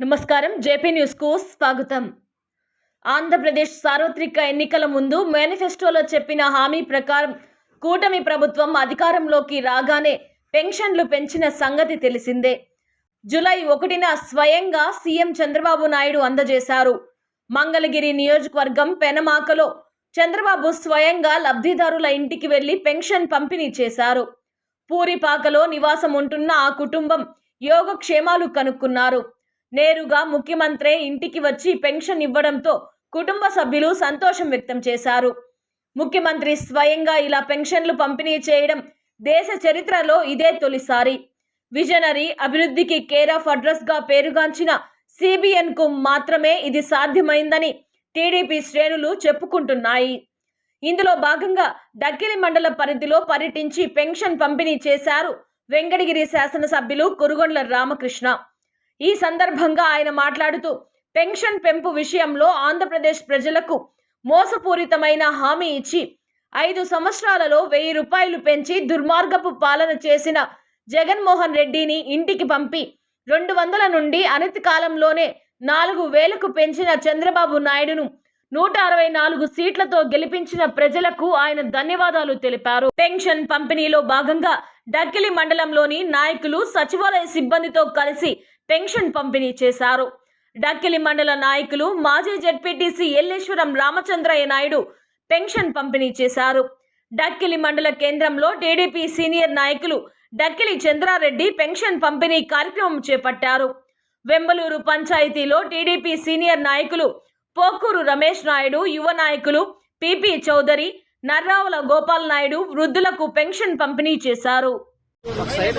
నమస్కారం. జేపీ న్యూస్కు స్వాగతం. ఆంధ్రప్రదేశ్ సార్వత్రిక ఎన్నికల ముందు మేనిఫెస్టోలో చెప్పిన హామీ ప్రకారం కూటమి ప్రభుత్వం అధికారంలోకి రాగానే పెన్షన్లు పెంచిన సంగతి తెలిసిందే. జూలై ఒకటిన స్వయంగా సీఎం చంద్రబాబు నాయుడు అందజేశారు. మంగళగిరి నియోజకవర్గం పెనమాకలో చంద్రబాబు స్వయంగా లబ్ధిదారుల ఇంటికి వెళ్ళి పెన్షన్ పంపిణీ చేశారు. పూరిపాకలో నివాసం ఉంటున్న ఆ కుటుంబం యోగక్షేమాలు కనుక్కున్నారు. నేరుగా ముఖ్యమంత్రే ఇంటికి వచ్చి పెన్షన్ ఇవ్వడంతో కుటుంబ సభ్యులు సంతోషం వ్యక్తం చేశారు. ముఖ్యమంత్రి స్వయంగా ఇలా పెన్షన్లు పంపిణీ చేయడం దేశ చరిత్రలో ఇదే తొలిసారి. విజనరీ అభివృద్ధికి కేర్ ఆఫ్ అడ్రస్గా పేరుగాంచిన సిబిఎన్కు మాత్రమే ఇది సాధ్యమైందని టీడీపీ శ్రేణులు చెప్పుకుంటున్నాయి. ఇందులో భాగంగా డక్కిలి మండల పరిధిలో పర్యటించి పెన్షన్ పంపిణీ చేశారు వెంకటగిరి శాసనసభ్యులు కురుగొండ్ల రామకృష్ణ. ఈ సందర్భంగా ఆయన మాట్లాడుతూ పెన్షన్ పెంపు విషయంలో ఆంధ్రప్రదేశ్ ప్రజలకు మోసపూరితమైన హామీ ఇచ్చి ఐదు సంవత్సరాలలో వెయ్యి రూపాయలు పెంచి దుర్మార్గపు పాలన చేసిన జగన్మోహన్ రెడ్డిని ఇంటికి పంపి రెండు వందల నుండి అనతి కాలంలోనే నాలుగు వేలకు పెంచిన చంద్రబాబు నాయుడును నూట అరవై నాలుగు సీట్లతో గెలిపించిన ప్రజలకు ఆయన ధన్యవాదాలు తెలిపారు. పెన్షన్ పంపిణీలో భాగంగా డక్కిలి మండలంలోని నాయకులు సచివాలయ సిబ్బందితో కలిసి పెన్షన్ పంపిణీ చేశారు. డక్కిలి మండల నాయకులు మాజీ జడ్పీటీసీ ఎల్లేశ్వరం రామచంద్రయ్య నాయుడు పెన్షన్ పంపిణీ చేశారు. డక్కిలి మండల కేంద్రంలో టీడీపీ సీనియర్ నాయకులు డక్కిలి చంద్రారెడ్డి పెన్షన్ పంపిణీ కార్యక్రమం చేపట్టారు. వెంబలూరు పంచాయతీలో టీడీపీ సీనియర్ నాయకులు పోకూరు రమేష్ నాయుడు యువ నాయకులు పిపి చౌదరి నర్రావుల గోపాల్ నాయుడు వృద్ధులకు పెన్షన్ పంపిణీ చేశారు. సైడ్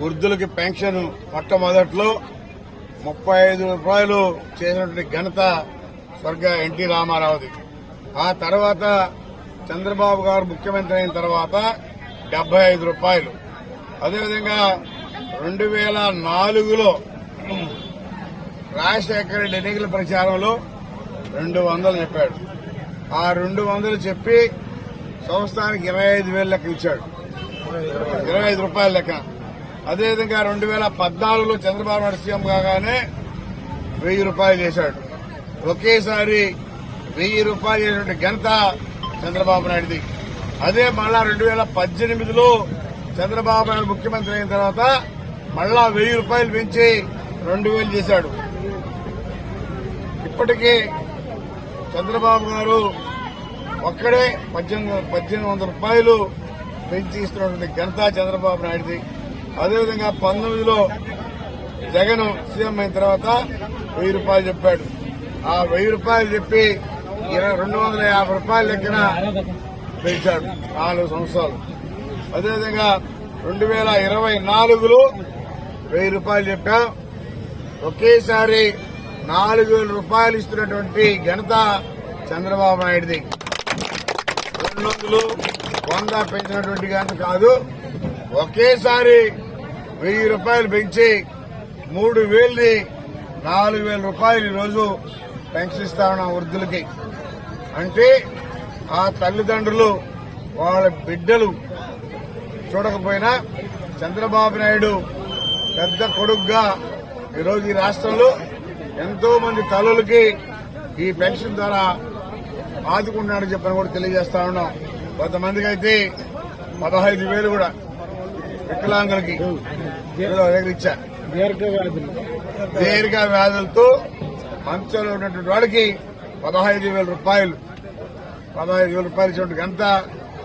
వృద్ధులకి పెన్షన్ మొట్టమొదట్లో ముప్పై ఐదు రూపాయలు చేసినటువంటి ఘనత స్వర్గ ఎన్టీ రామారావుది. ఆ తర్వాత చంద్రబాబు గారు ముఖ్యమంత్రి అయిన తర్వాత డెబ్బై ఐదు రూపాయలు. అదేవిధంగా రెండు వేల నాలుగులో రాజశేఖర రెడ్డి ఎన్నికల ప్రచారంలో రెండు వందలు చెప్పాడు. ఆ రెండు వందలు చెప్పి సంవత్సరానికి ఇరవై ఐదు వేలు లెక్క ఇచ్చాడు. ఇరవై ఐదు రూపాయల లెక్క. అదేవిధంగా రెండు వేల పద్నాలుగులో చంద్రబాబు నాయుడు సీఎం కాగానే వెయ్యి రూపాయలు చేశాడు. ఒకేసారి వెయ్యి రూపాయలు చేసిన ఘనత చంద్రబాబు నాయుడుది. అదే మళ్ళా రెండు వేల పద్దెనిమిదిలో చంద్రబాబు నాయుడు ముఖ్యమంత్రి అయిన తర్వాత మళ్ళా వెయ్యి రూపాయలు పెంచి రెండు వేలు చేశాడు. ఇప్పటికీ చంద్రబాబు గారు ఒక్కడే పద్దెనిమిది పద్దెనిమిది వందల రూపాయలు పెంచి ఇస్తున్నటువంటి ఘనత చంద్రబాబు నాయుడుది. అదేవిధంగా పంతొమ్మిదిలో జగన్ సీఎం అయిన తర్వాత వెయ్యి రూపాయలు చెప్పాడు. ఆ వెయ్యి రూపాయలు చెప్పి ఇరవై రెండు వందల యాభై రూపాయల లెక్కన పెంచాడు నాలుగు సంవత్సరాలు. అదేవిధంగా రెండు వేల ఇరవై నాలుగులో వెయ్యి రూపాయలు చెప్పాం. ఒకేసారి నాలుగు వేల రూపాయలు ఇస్తున్నటువంటి ఘనత చంద్రబాబు నాయుడుది. రెండు వందలు వంద పెంచినటువంటి ఘనత కాదు. ఒకేసారి వెయ్యి రూపాయలు పెంచి మూడు వేలని నాలుగు వేల రూపాయలు ఈరోజు పెన్షన్ ఉన్నాం వృద్ధులకి. అంటే ఆ తల్లిదండ్రులు వాళ్ళ బిడ్డలు చూడకపోయినా చంద్రబాబు నాయుడు పెద్ద కొడుగ్గా ఈరోజు ఈ రాష్ట్రంలో ఎంతో మంది తల్లులకి ఈ పెన్షన్ ద్వారా ఆదుకుంటున్నాడని చెప్పని కూడా తెలియజేస్తా ఉన్నాం. కొంతమందికి అయితే పదహైదు వేలు కూడా వికలాంగులకి ఏదో ఇచ్చా దీర్ఘ వ్యాధులతో మంచంలో ఉన్నటువంటి వాడికి పదహైదు వేల రూపాయలు. పదహైదు వేల రూపాయలు ఇచ్చినటువంటి ఘనత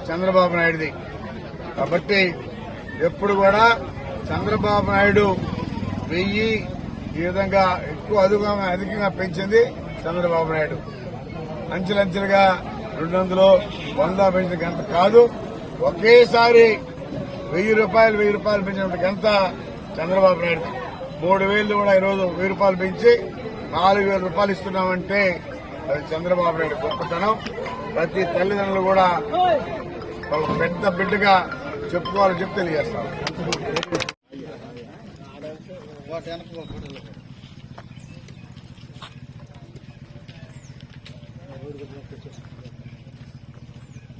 చంద్రబాబు నాయుడుది. కాబట్టి ఎప్పుడు కూడా చంద్రబాబు నాయుడు వెయ్యి ఈ విధంగా ఎక్కువ అధికంగా అధికంగా పెంచింది చంద్రబాబు నాయుడు. అంచెలంచెలుగా రెండు వందలు వంద పెంచిన గంట కాదు. ఒకేసారి వెయ్యి రూపాయలు వెయ్యి రూపాయలు పెంచినటువంటి గంట చంద్రబాబు నాయుడు. మూడు వేలు కూడా ఈరోజు వెయ్యి రూపాయలు పెంచి నాలుగు వేల రూపాయలు ఇస్తున్నామంటే అది చంద్రబాబు నాయుడు గొప్పతనం. ప్రతి తల్లిదండ్రులు కూడా ఒక పెద్ద బిడ్డగా చెప్పుకోవాలని చెప్పి తెలియజేస్తాం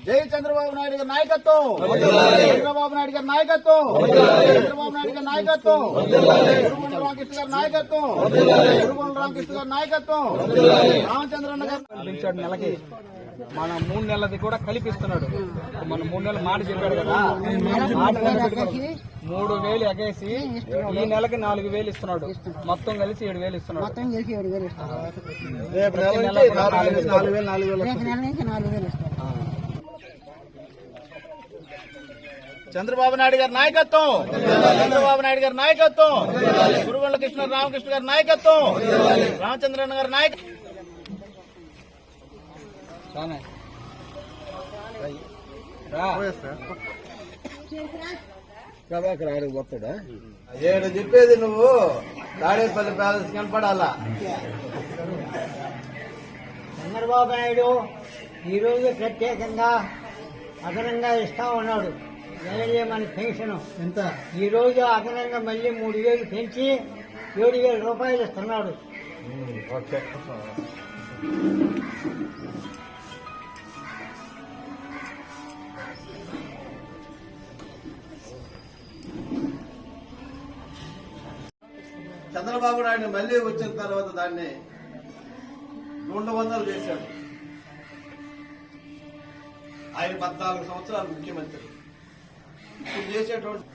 జై చంద్రబాబు నాయుడు గారి నాయకత్వం! చంద్రబాబు నాయుడు గారి నాయకత్వం! చంద్రబాబు నాయుడు గారి నాయకత్వం! గురుమూల రామకృష్ణ గారి నాయకత్వం! గురుమూల రామకృష్ణ గారి నాయకత్వం! రామచంద్రన్న గారు కల్పించాడు నెలకి. మన మూడు నెలలది కూడా కల్పిస్తున్నాడు. మన మూడు నెలల మాట చెప్పాడు కదా. మూడు వేలు ఎగేసి ఈ నెలకి నాలుగు వేలు ఇస్తున్నాడు. మొత్తం కలిసి ఏడు వేలు ఇస్తున్నాడు. మొత్తం కలిసి ఏడు వేలు చంద్రబాబు నాయుడు గారి నాయకత్వం. చంద్రబాబు నాయుడు గారి నాయకత్వం. గురుగొండ కృష్ణ రామకృష్ణ గారి నాయకత్వం. రామచంద్రన్న గారి నాయకత్వం రానే. రా ఏడు చెప్పేది నువ్వు. తాడేపల్లి ప్యాలెస్ కనపడాలా చంద్రబాబు నాయుడు ఈరోజు ప్రత్యేకంగా అదనంగా ఇస్తా ఉన్నాడు. మన పెన్షన్. ఎంత? ఈరోజు అదనంగా మళ్ళీ మూడు వేలు పెంచి ఏడు వేల రూపాయలు ఇస్తున్నాడు. చంద్రబాబు నాయుడు మళ్ళీ వచ్చిన తర్వాత దాన్ని రెండు వందలు చేశాడు. ఆయన పద్నాలుగు సంవత్సరాలు ముఖ్యమంత్రి. ఇప్పుడు చేసేటువంటి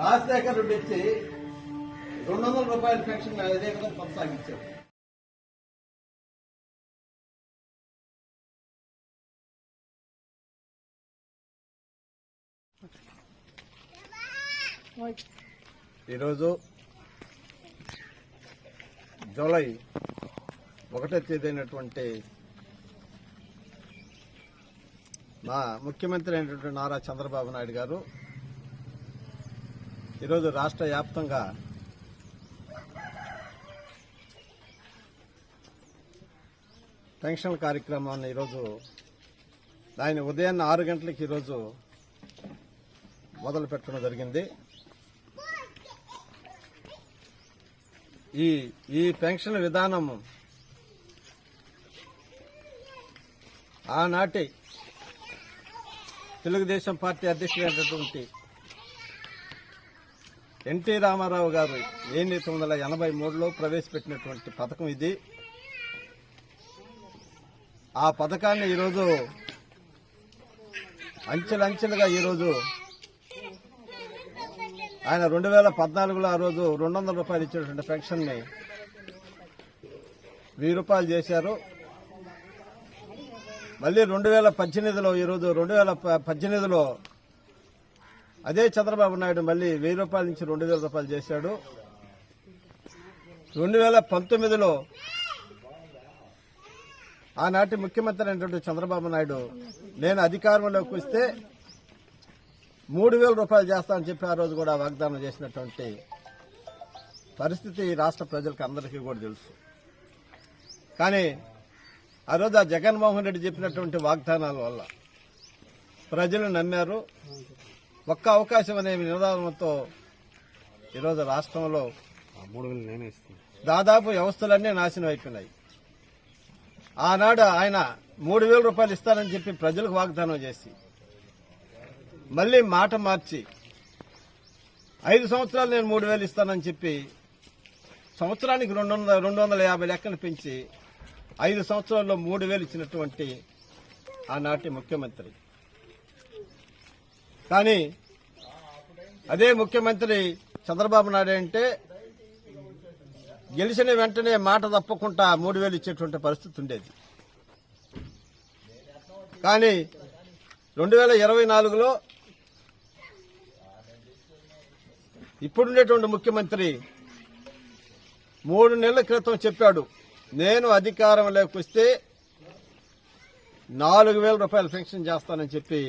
రాజశేఖర్ రెడ్డి ఇచ్చి రెండు వందల రూపాయల పెన్షన్ అదే విధంగా కొనసాగించాడు. ఈరోజు జూలై ఒకటో తేదీ అయినటువంటి మా ముఖ్యమంత్రి అయినటువంటి నారా చంద్రబాబు నాయుడు గారు ఈరోజు రాష్ట్ర వ్యాప్తంగా పెన్షన్ కార్యక్రమాన్ని ఈరోజు ఆయన ఉదయాన్నే ఆరు గంటలకు ఈరోజు మొదలు పెట్టడం జరిగింది. ఈ ఈ పెన్షన్ విధానం ఆనాటి తెలుగుదేశం పార్టీ అధ్యక్షుడైనటువంటి ఎన్టీ రామారావు గారు ఎనిమిది వందల ఎనభై మూడులో ప్రవేశపెట్టినటువంటి పథకం ఇది. ఆ పథకాన్ని ఈరోజు అంచెలంచెలుగా ఈరోజు ఆయన రెండు వేల పద్నాలుగులో ఆ రోజు రెండు వందల రూపాయలు ఇచ్చినటువంటి పెన్షన్ని వెయ్యి రూపాయలు చేశారు. మళ్ళీ రెండు వేల పద్దెనిమిదిలో ఈరోజు రెండు వేల ప- పద్దెనిమిదిలో అదే చంద్రబాబు నాయుడు మళ్ళీ వెయ్యి రూపాయల నుంచి రెండు వేల రూపాయలు చేశాడు. రెండు వేల పంతొమ్మిదిలో ఆనాటి ముఖ్యమంత్రి అయినటువంటి చంద్రబాబు నాయుడు నేను అధికారంలోకి వస్తే మూడు వేల రూపాయలు చేస్తానని చెప్పి ఆ రోజు కూడా వాగ్దానం చేసినటువంటి పరిస్థితి రాష్ట్ర ప్రజలకు అందరికీ కూడా తెలుసు. కానీ ఆ రోజు ఆ జగన్మోహన్ రెడ్డి చెప్పినటువంటి వాగ్దానాల వల్ల ప్రజలు నమ్మారు. ఒక్క అవకాశం అనే నినాదంతో ఈరోజు రాష్ట్రంలో దాదాపు వ్యవస్థలన్నీ నాశనం అయిపోయినాయి. ఆనాడు ఆయన మూడు వేల రూపాయలు ఇస్తానని చెప్పి ప్రజలకు వాగ్దానం చేసి మళ్ళీ మాట మార్చి ఐదు సంవత్సరాలు నేను మూడు వేలు ఇస్తానని చెప్పి సంవత్సరానికి రెండు వందల రెండు వందల యాభై లెక్కలు పెంచి ఐదు సంవత్సరాల్లో మూడు వేలు ఇచ్చినటువంటి ఆనాటి ముఖ్యమంత్రి. కానీ అదే ముఖ్యమంత్రి చంద్రబాబు నాయుడు అంటే గెలిచిన వెంటనే మాట తప్పకుండా మూడు వేలు ఇచ్చేటువంటి పరిస్థితి ఉండేది. కానీ రెండు వేల ఇరవై నాలుగులో ఇప్పుడుండేటువంటి ముఖ్యమంత్రి మూడు నెలల క్రితం చెప్పాడు నేను అధికారంలోకి వస్తే నాలుగు వేల రూపాయలు పెన్షన్ చేస్తానని చెప్పి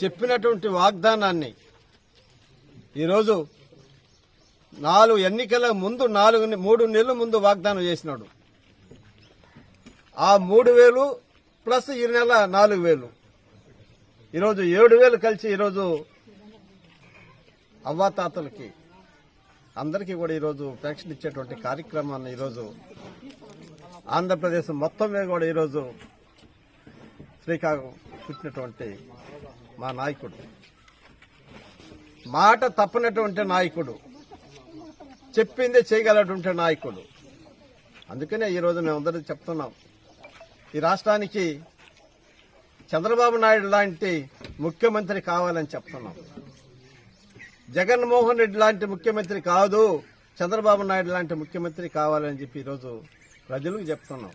చెప్పినటువంటి వాగ్దానాన్ని ఈరోజు నాలుగు ఎన్నికల ముందు నాలుగు మూడు నెలల ముందు వాగ్దానం చేసినాడు. ఆ మూడు వేలు ప్లస్ ఈ నెల నాలుగు వేలు. ఈరోజు ఏడు వేలు కలిసి ఈరోజు అవ్వాతాతలకి అందరికీ కూడా ఈరోజు పెన్షన్ ఇచ్చేటువంటి కార్యక్రమాన్ని ఈరోజు ఆంధ్రప్రదేశ్ మొత్తం మీద కూడా ఈరోజు శ్రీకాకుళం పుట్టినటువంటి మా నాయకుడు. మాట తప్పనటువంటి నాయకుడు. చెప్పిందే చేయగలటువంటి నాయకుడు. అందుకనే ఈరోజు మేమందరం చెప్తున్నాం. ఈ రాష్ట్రానికి చంద్రబాబు నాయుడు లాంటి ముఖ్యమంత్రి కావాలని చెప్తున్నాం. జగన్మోహన్ రెడ్డి లాంటి ముఖ్యమంత్రి కాదు చంద్రబాబు నాయుడు లాంటి ముఖ్యమంత్రి కావాలని చెప్పి ఈరోజు ప్రజలకు చెప్తున్నాం.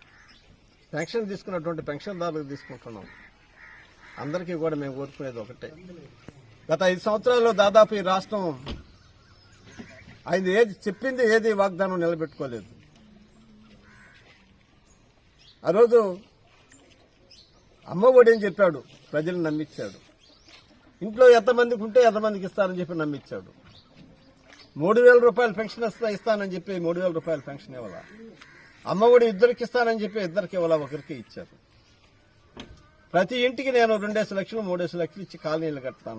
పెన్షన్ తీసుకున్నటువంటి పెన్షన్దారులకు తీసుకుంటున్నాం. అందరికీ కూడా మేము కోరుకునేది ఒకటే. గత ఐదు సంవత్సరాల్లో దాదాపు ఈ రాష్ట్రం ఆయన ఏది చెప్పింది ఏది వాగ్దానం నిలబెట్టుకోలేదు. ఆ రోజు అమ్మ ఒడి అని చెప్పాడు ప్రజలు నమ్మించాడు. ఇంట్లో ఎంతమందికి ఉంటే ఎంతమందికి ఇస్తానని చెప్పి నమ్మించాడు. మూడు వేల రూపాయలు పెన్షన్ ఇస్తా ఇస్తానని చెప్పి మూడు వేల రూపాయలు పెన్షన్ ఇవ్వాల? అమ్మ ఒడి ఇద్దరికి ఇస్తానని చెప్పి ఇద్దరికి ఇవ్వాల? ఒకరికి ఇచ్చారు. ప్రతి ఇంటికి నేను రెండేసి లక్షలు మూడేసి లక్షలు ఇచ్చి కాలనీలు కడతా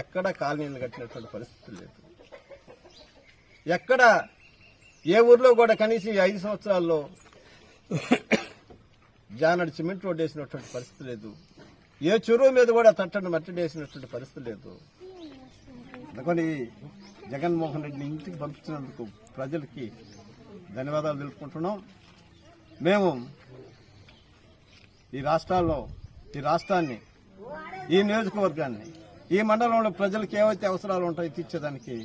ఎక్కడ కాలనీలు కట్టినటువంటి పరిస్థితి లేదు ఎక్కడ ఏ ఊర్లో కూడా కనీసం ఐదు సంవత్సరాల్లో జానడు సిమెంట్ రోడ్ వేసినటువంటి పరిస్థితి లేదు. ఏ చెరువు మీద కూడా తట్టని మట్టి వేసినటువంటి పరిస్థితి లేదు. అందుకని జగన్మోహన్ రెడ్డిని ఇంటికి పంపించినందుకు ప్రజలకి ధన్యవాదాలు తెలుపుకుంటున్నాం. మేము ఈ రాష్ట్రాల్లో ఈ రాష్ట్రాన్ని ఈ నియోజకవర్గాన్ని ఈ మండలంలో ప్రజలకు ఏవైతే అవసరాలు ఉంటాయో తీర్చేదానికి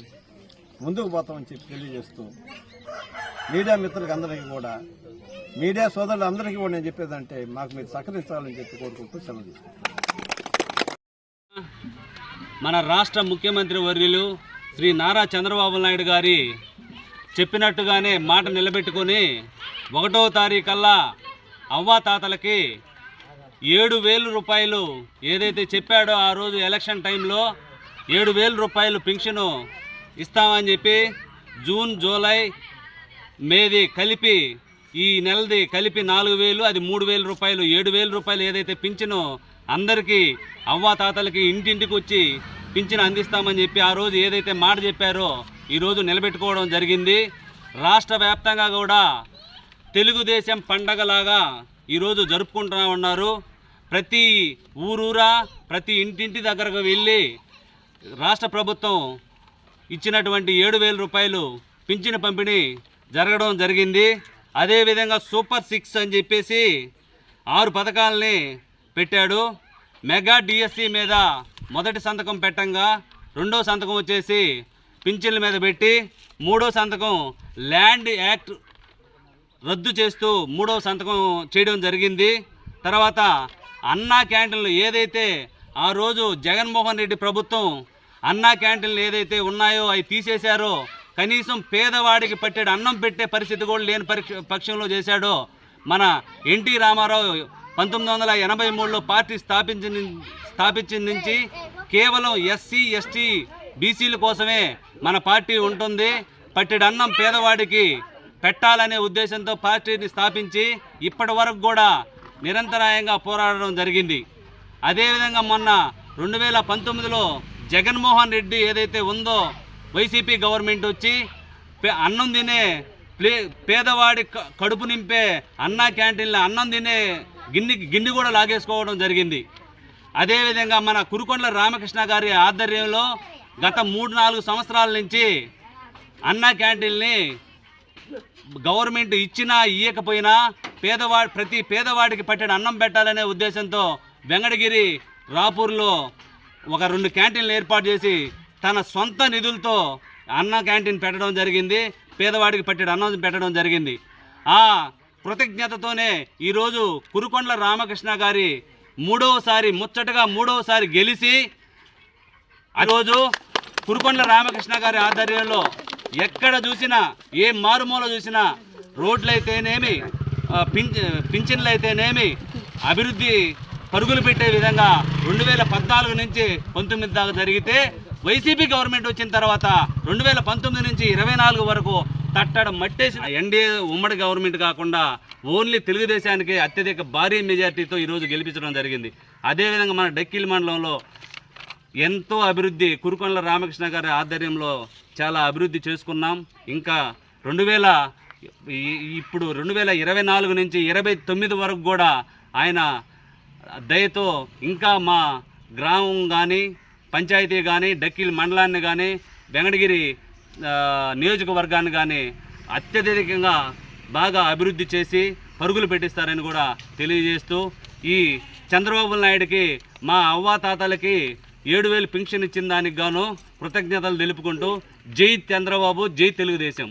ముందుకు పోతామని చెప్పి తెలియజేస్తూ మీడియా మిత్రులకు అందరికీ కూడా మీడియా సోదరులు అందరికీ కూడా నేను చెప్పేదంటే మాకు మీరు సహకరించాలని చెప్పి కోరుకుంటూ సెలవు మన రాష్ట్ర ముఖ్యమంత్రి వర్యులు శ్రీ నారా చంద్రబాబు నాయుడు గారి చెప్పినట్టుగానే మాట నిలబెట్టుకొని ఒకటో తారీఖల్లా అవ్వాతాతలకి ఏడు వేల రూపాయలు ఏదైతే చెప్పాడో ఆ రోజు ఎలక్షన్ టైంలో ఏడు వేల రూపాయలు పెన్షను ఇస్తామని చెప్పి జూన్ జూలై మేది కలిపి ఈ నెలది కలిపి నాలుగు వేలు అది మూడు వేల రూపాయలు ఏడు వేల రూపాయలు ఏదైతే పింఛనో అందరికీ అవ్వాతాతలకి ఇంటింటికి వచ్చి పింఛను అందిస్తామని చెప్పి ఆ రోజు ఏదైతే మాట చెప్పారో ఈరోజు నిలబెట్టుకోవడం జరిగింది. రాష్ట్ర వ్యాప్తంగా కూడా తెలుగుదేశం పండగలాగా ఈరోజు జరుపుకుంటూ ఉన్నారు. ప్రతి ఊరూరా ప్రతి ఇంటింటి దగ్గరకు వెళ్ళి రాష్ట్ర ప్రభుత్వం ఇచ్చినటువంటి ఏడు వేల రూపాయలు పింఛను పంపిణీ జరగడం జరిగింది. అదేవిధంగా సూపర్ సిక్స్ అని చెప్పేసి ఆరు పథకాలని పెట్టాడు. మెగా డిఎస్సి మీద మొదటి సంతకం పెట్టంగా రెండో సంతకం వచ్చేసి పింఛన్ల మీద పెట్టి మూడో సంతకం ల్యాండ్ యాక్ట్ రద్దు చేస్తూ మూడవ సంతకం చేయడం జరిగింది. తర్వాత అన్నా క్యాంటీన్లు ఏదైతే ఆ రోజు జగన్మోహన్ రెడ్డి ప్రభుత్వం అన్నా క్యాంటీన్లు ఏదైతే ఉన్నాయో అవి తీసేశారో కనీసం పేదవాడికి పట్టేడు అన్నం పెట్టే పరిస్థితి కూడా లేని పక్షంలో చేశాడో మన ఎన్టీ రామారావు పంతొమ్మిది వందల ఎనభై మూడులో పార్టీ స్థాపించిన స్థాపించిన నుంచి కేవలం ఎస్సీ ఎస్టీ బీసీల కోసమే మన పార్టీ ఉంటుంది. పట్టెడు అన్నం పేదవాడికి పెట్టాలనే ఉద్దేశంతో పార్టీని స్థాపించి ఇప్పటి వరకు కూడా నిరంతరాయంగా పోరాడడం జరిగింది. అదేవిధంగా మొన్న రెండు వేల పంతొమ్మిదిలో జగన్మోహన్ రెడ్డి ఏదైతే ఉందో వైసీపీ గవర్నమెంట్ వచ్చి అన్నం తినే ప్లే పేదవాడి క- కడుపు నింపే అన్నా క్యాంటీన్లో అన్నం తినే గిన్ని గిన్నె కూడా లాగేసుకోవడం జరిగింది. అదేవిధంగా మన కురుకొండల రామకృష్ణ గారి ఆధ్వర్యంలో గత మూడు నాలుగు సంవత్సరాల నుంచి అన్నా క్యాంటీన్ని గవర్నమెంట్ ఇచ్చినా ఇయ్యకపోయినా పేదవాడి ప్రతి పేదవాడికి పట్టిన అన్నం పెట్టాలనే ఉద్దేశంతో వెంగడగిరి రాపూర్లో ఒక రెండు క్యాంటీన్లు ఏర్పాటు చేసి తన సొంత నిధులతో అన్న క్యాంటీన్ పెట్టడం జరిగింది పేదవాడికి పట్టిన అన్నం పెట్టడం జరిగింది. ఆ కృతజ్ఞతతోనే ఈరోజు కురుకొండల రామకృష్ణ గారి మూడవసారి ముచ్చటగా మూడవసారి గెలిచి ఆ రోజు కురుకొండల రామకృష్ణ గారి ఆధ్వర్యంలో ఎక్కడ చూసినా ఏ మారుమూల చూసినా రోడ్లైతేనేమి పింఛ పింఛన్లు అయితేనేమి అభివృద్ధి పరుగులు పెట్టే విధంగా రెండు వేల పద్నాలుగు నుంచి పంతొమ్మిది దాకా జరిగితే వైసీపీ గవర్నమెంట్ వచ్చిన తర్వాత రెండు వేల పంతొమ్మిది నుంచి ఇరవై నాలుగు వరకు తట్టడం మట్టేసి ఎన్డీఏ ఉమ్మడి గవర్నమెంట్ కాకుండా ఓన్లీ తెలుగుదేశానికి అత్యధిక భారీ మెజార్టీతో ఈరోజు గెలిపించడం జరిగింది. అదేవిధంగా మన డక్కిల్ మండలంలో ఎంతో అభివృద్ధి కురుకొండల రామకృష్ణ గారి ఆధ్వర్యంలో చాలా అభివృద్ధి చేసుకున్నాం. ఇంకా రెండు వేల ఈ- ఇప్పుడు రెండు వేల ఇరవై నాలుగు నుంచి ఇరవై తొమ్మిది వరకు కూడా ఆయన దయతో ఇంకా మా గ్రామం కానీ పంచాయతీ కానీ డక్కిల్ మండలాన్ని కానీ వెంకటగిరి నియోజకవర్గాన్ని కానీ అత్యధికంగా బాగా అభివృద్ధి చేసి పరుగులు పెట్టిస్తారని కూడా తెలియజేస్తూ ఈ చంద్రబాబు నాయుడికి మా అవ్వాతాతలకి ఏడు వేలు పెన్షన్ ఇచ్చిన దానికి గాను కృతజ్ఞతలు తెలుపుకుంటూ జై చంద్రబాబు జై తెలుగుదేశం.